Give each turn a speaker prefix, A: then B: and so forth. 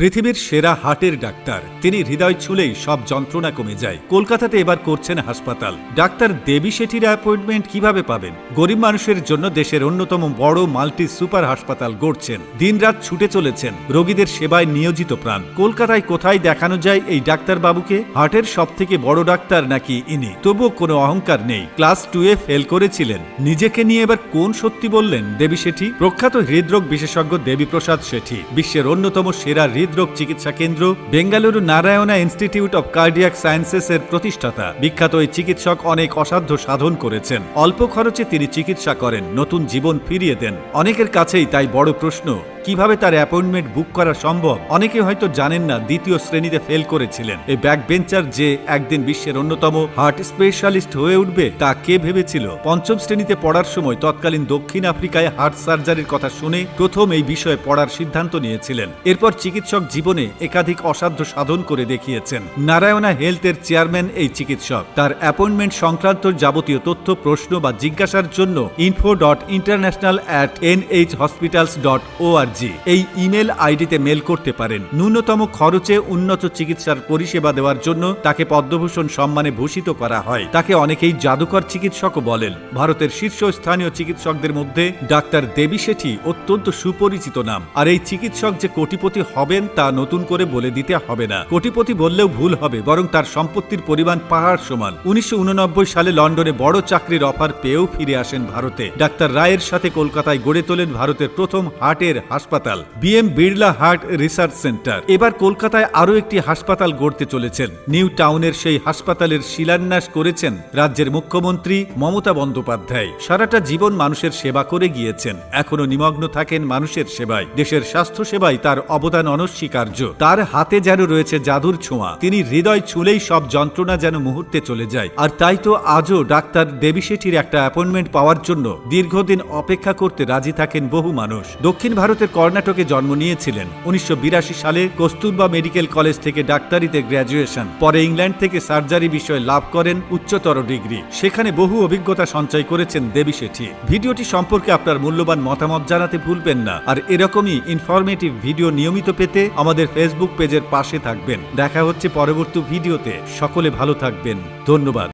A: পৃথিবীর সেরা হার্টের ডাক্তার। তিনি হৃদয় ছুলেই সব যন্ত্রণা কমে যায়। কলকাতাতে এবার করছেন হাসপাতাল। ডাক্তার দেবী শেঠির অ্যাপয়েন্টমেন্ট কীভাবে পাবেন? গরিব মানুষের জন্য দেশের অন্যতম বড় মাল্টি সুপার হাসপাতাল গড়ছেন। দিনরাত ছুটে চলেছেন রোগীদের সেবায় নিয়োজিত প্রাণ। কলকাতায় কোথায় দেখানো যায় এই ডাক্তার বাবুকে হার্টের সব থেকে বড় ডাক্তার নাকি ইনি? তবুও কোনো অহংকার নেই। ক্লাস টু এ ফেল করেছিলেন। নিজেকে নিয়ে এবার কোন সত্যি বললেন দেবী শেঠি? প্রখ্যাত হৃদরোগ বিশেষজ্ঞ দেবীপ্রসাদ শেঠি, বিশ্বের অন্যতম সেরা হৃদরোগ চিকিৎসা কেন্দ্র, Bengaluru Narayana institute of cardiac sciences এর প্রতিষ্ঠাতা। বিখ্যাত এই চিকিৎসক অনেক অসাধ্য সাধন করেছেন। অল্প খরচে তিনি চিকিৎসা করেন, নতুন জীবন ফিরিয়ে দেন। অনেকের কাছেই তাই বড় প্রশ্ন। কীভাবে তার অ্যাপয়েন্টমেন্ট বুক করা সম্ভব? অনেকে হয়তো জানেন না দ্বিতীয় শ্রেণীতে ফেল করেছিলেন। এই ব্যাক বেঞ্চার যে একদিন বিশ্বের অন্যতম হার্ট স্পেশালিস্ট হয়ে উঠবে, তা কে ভেবেছিল? পঞ্চম শ্রেণীতে পড়ার সময় তৎকালীন দক্ষিণ আফ্রিকায় হার্ট সার্জারির কথা শুনে প্রথম এই বিষয়ে পড়ার সিদ্ধান্ত নিয়েছিলেন। এরপর চিকিৎসক জীবনে একাধিক অসাধ্য সাধন করে দেখিয়েছেন। নারায়ণা হেলথের চেয়ারম্যান এই চিকিৎসক। তার অ্যাপয়েন্টমেন্ট সংক্রান্ত যাবতীয় তথ্য, প্রশ্ন বা জিজ্ঞাসার জন্য info dot international at N H hospitals dot org এই ইমেল আইডিতে মেল করতে পারেন। ন্যূনতম খরচে উন্নত চিকিৎসার পরিষেবা দেওয়ার জন্য তাকে পদ্মভূষণ সম্মানে ভূষিত করা হয়। তাকে অনেকেই জাদুকর চিকিৎসকও বলেন। ভারতের শীর্ষস্থানীয় চিকিৎসকদের মধ্যে ডাক্তার দেবী শেঠি অত্যন্ত সুপরিচিত নাম। আর এই চিকিৎসক যে কোটিপতি হবেন তা নতুন করে বলে দিতে হবে না। কোটিপতি বললেও ভুল হবে, বরং তার সম্পত্তির পরিমাণ পাহাড় সমান। উনিশশো উননব্বই সালে লন্ডনে বড় চাকরির অফার পেয়েও ফিরে আসেন ভারতে। ডাক্তার রায়ের সাথে কলকাতায় গড়ে তোলেন ভারতের প্রথম হার্টের হাসপাতাল, BM Birla heart research centre. এবার কলকাতায় আরও একটি হাসপাতাল গড়তে চলেছেন। নিউ টাউনের সেই হাসপাতালের শিলান্যাস করেছেন রাজ্যের মুখ্যমন্ত্রী মমতা বন্দ্যোপাধ্যায়। সারাটা জীবন মানুষের সেবা করে গিয়েছেন। এখনও নিমগ্ন থাকেন মানুষের সেবায়। দেশের স্বাস্থ্য সেবায় তার অবদান অনস্বীকার্য। তার হাতে যেন রয়েছে জাদুর ছোঁয়া। তিনি হৃদয় ছুলেই সব যন্ত্রণা যেন মুহূর্তে চলে যায়। আর তাই তো আজও ডাক্তার দেবী শেঠির একটা অ্যাপয়েন্টমেন্ট পাওয়ার জন্য দীর্ঘদিন অপেক্ষা করতে রাজি থাকেন বহু মানুষ। দক্ষিণ ভারতের কর্ণাটকে জন্ম নিয়েছিলেন। উনিশশো বিরাশি সালে কস্তুরবা মেডিকেল কলেজ থেকে ডাক্তারিতে গ্র্যাজুয়েশন। পরে ইংল্যান্ড থেকে সার্জারি বিষয়ে লাভ করেন উচ্চতর ডিগ্রি। সেখানে বহু অভিজ্ঞতা সঞ্চয় করেছেন দেবী শেঠি। ভিডিওটি সম্পর্কে আপনার মূল্যবান মতামত জানাতে ভুলবেন না। আর এরকমই ইনফরমেটিভ ভিডিও নিয়মিত পেতে আমাদের ফেসবুক পেজের পাশে থাকবেন। দেখা হচ্ছে পরবর্তী ভিডিওতে। সকলে ভালো থাকবেন। ধন্যবাদ।